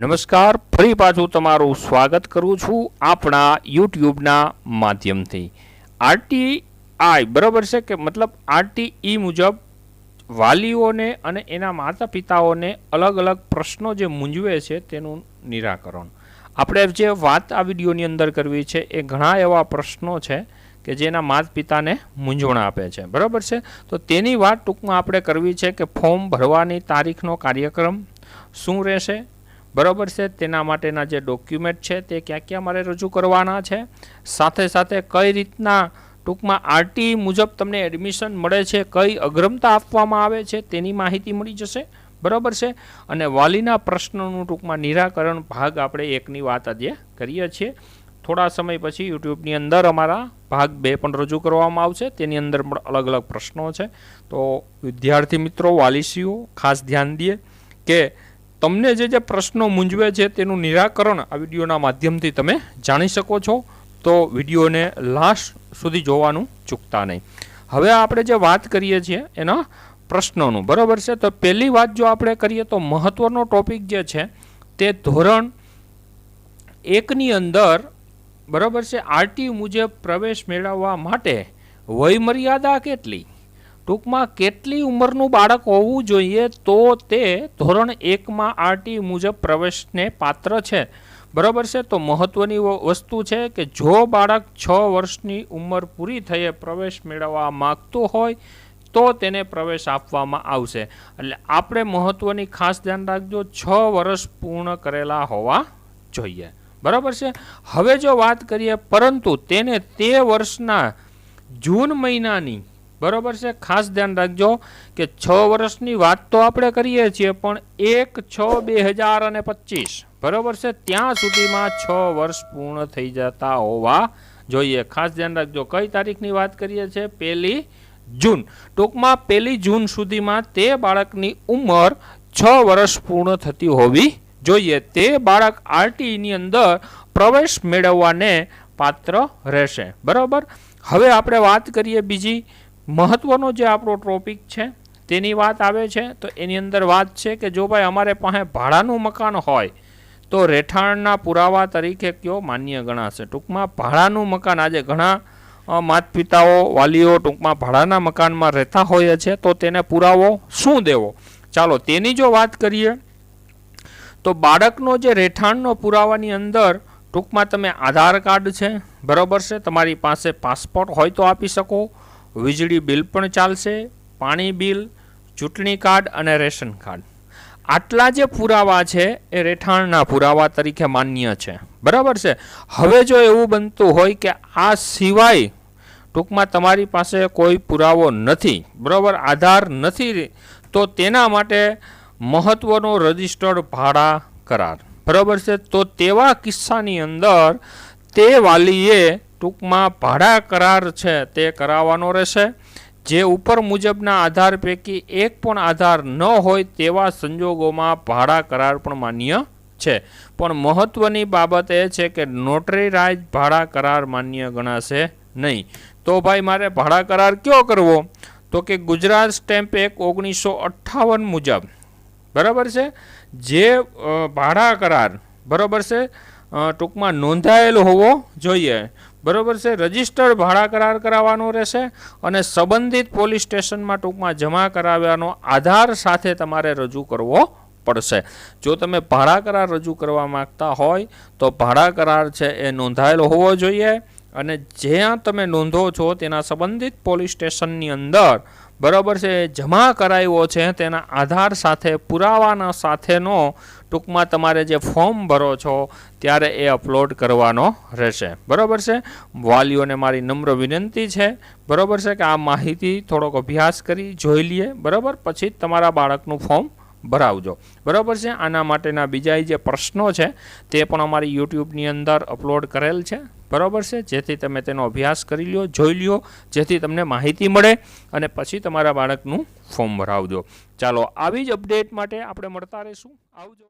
નમસ્કાર, ફરી પાછું તમારું સ્વાગત કરું છું આપણા યુટ્યુબના માધ્યમથી. આરટીઆઈ, બરાબર છે કે મતલબ આરટીઈ મુજબ વાલીઓને અને એના માતા પિતાઓને અલગ અલગ પ્રશ્નો જે મૂંઝવે છે તેનું નિરાકરણ. આપણે જે વાત આ વિડીયોની અંદર કરવી છે, એ ઘણા એવા પ્રશ્નો છે કે જેના માતા પિતાને મૂંઝવણ આપે છે. બરાબર છે? તો તેની વાત ટૂંકમાં આપણે કરવી છે કે ફોર્મ ભરવાની તારીખનો કાર્યક્રમ શું રહેશે? બરાબર છે? તેના માટેના જે ડોક્યુમેન્ટ છે તે ક્યાં ક્યાં મારે રજૂ કરવાના છે? સાથે સાથે કઈ રીતના ટૂંકમાં આરટી મુજબ તમને એડમિશન મળે છે, કઈ અગ્રમતા આપવામાં આવે છે તેની માહિતી મળી જશે? બરાબર છે? અને વાલીના પ્રશ્નોનું ટૂંકમાં નિરાકરણ ભાગ આપણે એકની વાત આજે કરીએ છીએ. થોડા સમય પછી યુટ્યુબની અંદર અમારા ભાગ બે પણ રજૂ કરવામાં આવશે. તેની અંદર પણ અલગ અલગ પ્રશ્નો છે. તો વિદ્યાર્થી મિત્રો વાલીસીઓ ખાસ ધ્યાન દઈએ કે તમને જે જે પ્રશ્નો મૂંઝવે છે તેનું નિરાકરણ આ વિડીયોના માધ્યમથી તમે જાણી શકો છો. તો વિડીયોને લાસ્ટ સુધી જોવાનું ચૂકતા નહીં. હવે આપણે જે વાત કરીએ છીએ એના પ્રશ્નોનું. બરાબર છે? તો પહેલી વાત જો આપણે કરીએ તો મહત્વનો ટોપિક જે છે તે ધોરણ એકની અંદર બરાબર છે? આરટી મુજબ પ્રવેશ મેળવવા માટે વયમર્યાદા કેટલી? ટૂંકમાં કેટલી ઉંમરનું બાળક હોવું જોઈએ તો તે ધોરણ એકમાં આરટી મુજબ પ્રવેશને પાત્ર છે. બરાબર છે? તો મહત્વની વસ્તુ છે કે જો બાળક છ વર્ષની ઉંમર પૂરી થઈએ પ્રવેશ મેળવવા માગતું હોય, તો તેને પ્રવેશ આપવામાં આવશે. એટલે આપણે મહત્વની ખાસ ધ્યાન રાખજો, છ વર્ષ પૂર્ણ કરેલા હોવા જોઈએ. બરાબર છે? હવે જો વાત કરીએ, પરંતુ તેને તે વર્ષના જૂન મહિનાની, બરાબર છે? ખાસ ધ્યાન રાખજો કે છ વર્ષની વાત તો આપણે કરીએ છીએ, પણ એક છ બે હજાર અને પચીસ, બરાબર છે? ત્યાં સુધીમાં છ વર્ષ પૂર્ણ થઈ જતા હોવા જોઈએ. ખાસ ધ્યાન રાખજો, કઈ તારીખની વાત કરીએ છીએ? પહેલી જૂન. ટૂંકમાં પહેલી જૂન સુધીમાં તે બાળકની ઉંમર છ વર્ષ પૂર્ણ થતી હોવી જોઈએ તે બાળક આરટીની અંદર પ્રવેશ મેળવવાને પાત્ર રહેશે. બરાબર? હવે આપણે વાત કરીએ બીજી. મહત્વનો જે આપણો ટોપિક છે તેની વાત આવે છે. તો એની અંદર વાત છે કે જો ભાઈ અમારે પાસે ભાડાનું મકાન હોય તો રહેઠાણના પુરાવા તરીકે કયો માન્ય ગણાશે? ટૂંકમાં ભાડાનું મકાન આજે ઘણા અ, માતા પિતાઓ વાલીઓ ટૂંકમાં ભાડાના મકાનમાં રહેતા હોય છે તો તેને પુરાવો શું દેવો? ચાલો તેની જો વાત કરીએ તો બાળકનો જે રહેઠાણનો પુરાવાની અંદર ટૂંકમાં તમે આધાર કાર્ડ છે, બરાબર છે, તમારી પાસે પાસપોર્ટ હોય તો આપી શકો, વીજળી બિલ પણ ચાલશે, પાણી બિલ, ચૂંટણી કાર્ડ અને રેશન કાર્ડ. આટલા જે પુરાવા છે, એ રહેઠાણના પુરાવા તરીકે માન્ય છે. બરાબર છે? હવે જો એવું બનતું હોય કે આ સિવાય ટૂંકમાં તમારી પાસે કોઈ પુરાવો નથી, બરાબર, આધાર નથી, તો તેના માટે મહત્વનો રજિસ્ટર્ડ ભાડા કરાર. બરાબર છે? તો તેવા કિસ્સાની અંદર તે વાલીએ ટૂંકમાં ભાડા કરાર છે તે કરાવવાનો રહેશે. જે ઉપર મુજબના આધાર પૈકી એક પણ આધાર ન હોય તેવા સંજોગોમાં ભાડા કરાર પણ માન્ય છે. પણ મહત્વની બાબત એ છે કે નોટરીરાઇઝ ભાડા કરાર માન્ય ગણાશે નહીં. તો ભાઈ, મારે ભાડા કરાર કયો કરવો? તો કે ગુજરાત સ્ટેમ્પ એક ઓગણીસો અઠ્ઠાવન મુજબ બરાબર છે? જે ભાડા કરાર, બરાબર છે? ટૂંકમાં નોંધાયેલ હોવો જોઈએ. બરાબર છે? રજિસ્ટર્ડ ભાડા કરાર કરાવવાનો રહેશે અને સંબંધિત પોલીસ સ્ટેશનમાં ટૂંકમાં જમા કરાવવાનો આધાર સાથે તમારે રજૂ કરવો પડશે. જો તમે ભાડા કરાર રજૂ કરવા માંગતા હોય તો ભાડા કરાર છે એ નોંધાયેલો હોવો જોઈએ. અને જ્યાં તમે નોંધો છો તેના સંબંધિત પોલીસ સ્ટેશનની અંદર બરાબર છે, જમા કરાવ્યો છે, તેના આધાર સાથે, પુરાવાના સાથેનો ટૂંકમાં તમારે જે ફોર્મ ભરો છો ત્યારે એ અપલોડ કરવાનો રહેશે. બરાબર છે? વાલીઓને મારી નમ્ર વિનંતી છે. બરાબર છે કે આ માહિતી થોડોક અભ્યાસ કરી, જોઈ લઈએ. બરાબર? પછી તમારા બાળકનું ફોર્મ ભરાવજો. બરાબર છે? આના માટેના બીજા જે પ્રશ્નો છે, તે પણ અમારી યુટ્યુબની અંદર અપલોડ કરેલ છે. બરાબર છે? જેથી તમે તેનો અભ્યાસ કરી લ્યો, જોઈ લ્યો, જેથી તમને માહિતી મળે અને પછી તમારા બાળકનું ફોર્મ ભરાવજો. ચાલો, આવી જ અપડેટ માટે આપણે મળતા રહીશું. આવજો.